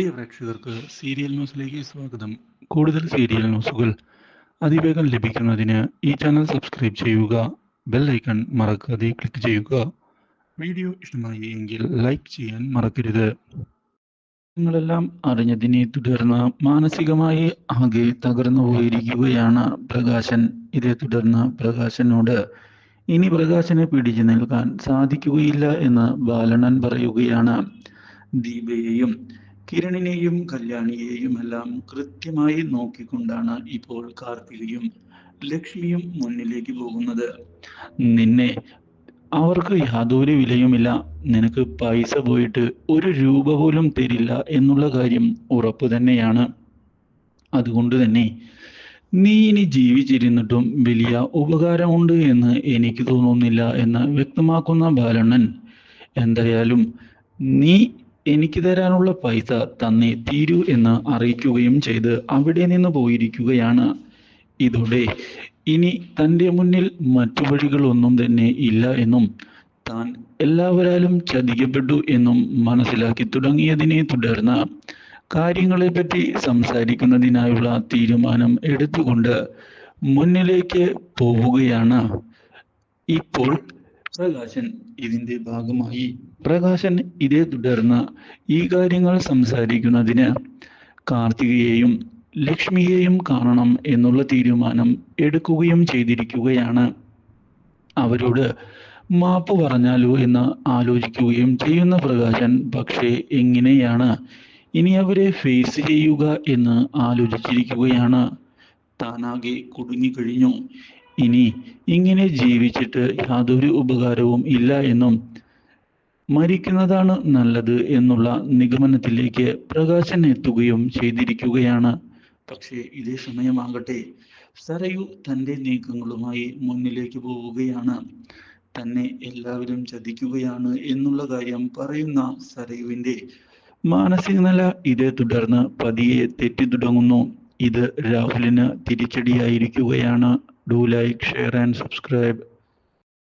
പ്രിയ പ്രേക്ഷകർക്ക് സീരിയൽ ന്യൂസിലേക്ക് സ്വാഗതം. കൂടുതൽ സീരിയൽ ന്യൂസുകൾ അതിവേഗം ലഭിക്കുന്നതിന് ഈ ചാനൽ സബ്സ്ക്രൈബ് ചെയ്യുക ബെൽ ഐക്കൺ മറക്കാതെ ക്ലിക്ക് ചെയ്യുക. വീഡിയോ ഇഷ്ടമായി എങ്കിൽ ലൈക്ക് ചെയ്യാൻ മറക്കരുത്. നിങ്ങളെല്ലാം അറിഞ്ഞതിനെ തുടർന്ന് മാനസികമായി ആകെ തകർന്നു പോയിരിക്കുകയാണ് പ്രകാശൻ. ഇതേ തുടർന്ന് പ്രകാശനോട് ഇനി പ്രകാശനെ പിടിച്ചു നിൽക്കാൻ സാധിക്കുകയില്ല എന്ന് ബാലണ്ണൻ പറയുകയാണ്. ദീപയെയും കിരണിനെയും കല്യാണിയെയും എല്ലാം കൃത്യമായി നോക്കിക്കൊണ്ടാണ് ഇപ്പോൾ കാർത്തികയും ലക്ഷ്മിയും മുന്നിലേക്ക് പോകുന്നത്. നിന്നെ അവർക്ക് യാതൊരു വിലയുമില്ല. നിനക്ക് പൈസ പോയിട്ട് ഒരു രൂപ പോലും തരില്ല എന്നുള്ള കാര്യം ഉറപ്പ് തന്നെയാണ്. അതുകൊണ്ട് തന്നെ നീ ഇനി ജീവിച്ചിരുന്നിട്ടും വലിയ ഉപകാരമുണ്ട് എന്ന് എനിക്ക് തോന്നുന്നില്ല എന്ന് വ്യക്തമാക്കുന്ന ബാലണ്ണൻ. എന്തായാലും നീ എനിക്ക് തരാനുള്ള പൈസ തന്നേ തീരൂ എന്ന് അറിയിക്കുകയും ചെയ്ത് അവിടെ നിന്ന് പോയിരിക്കുകയാണ്. ഇതോടെ ഇനി തന്റെ മുന്നിൽ മറ്റു വഴികളൊന്നും തന്നെ ഇല്ല എന്നും താൻ എല്ലാവരാലും ചതിക്കപ്പെട്ടു എന്നും മനസ്സിലാക്കി തുടങ്ങിയതിനെ തുടർന്ന് കാര്യങ്ങളെപ്പറ്റി സംസാരിക്കുന്നതിനായുള്ള തീരുമാനം എടുത്തുകൊണ്ട് മുന്നിലേക്ക് പോവുകയാണ്. ഇപ്പോൾ പ്രകാശൻ ഇതിന്റെ ഭാഗമായി പ്രകാശൻ ഇതേ തുടർന്ന് ഈ കാര്യങ്ങൾ സംസാരിക്കുന്നതിന് കാർത്തികയെയും ലക്ഷ്മിയെയും കാണണം എന്നുള്ള തീരുമാനം എടുക്കുകയും ചെയ്തിരിക്കുകയാണ്. അവരോട് മാപ്പ് പറഞ്ഞാലോ എന്ന് ആലോചിക്കുകയും ചെയ്യുന്ന പ്രകാശൻ പക്ഷേ എങ്ങനെയാണ്? ഇനി അവരെ ഫേസ് ചെയ്യുക എന്ന് ആലോചിച്ചിരിക്കുകയാണ്. താനാകെ കുടുങ്ങിക്കഴിഞ്ഞു ഇനി ഇങ്ങനെ ജീവിച്ചിട്ട് യാതൊരു ഉപകാരവും ഇല്ല എന്നും മരിക്കുന്നതാണ് നല്ലത് എന്നുള്ള നിഗമനത്തിലേക്ക് പ്രകാശൻ എത്തുകയും ചെയ്തിരിക്കുകയാണ്. പക്ഷേ ഇതേ സമയമാകട്ടെ സരയു തന്റെ നീക്കങ്ങളുമായി മുന്നിലേക്ക് പോവുകയാണ്. തന്നെ എല്ലാവരും ചതിക്കുകയാണ് എന്നുള്ള കാര്യം പറയുന്ന സരയുവിന്റെ മാനസിക നില ഇതേ തുടർന്ന് പതിയെ തെറ്റി തുടങ്ങുന്നു. ഇത് രാഹുലിന് തിരിച്ചടിയായിരിക്കുകയാണ്. Do like share and subscribe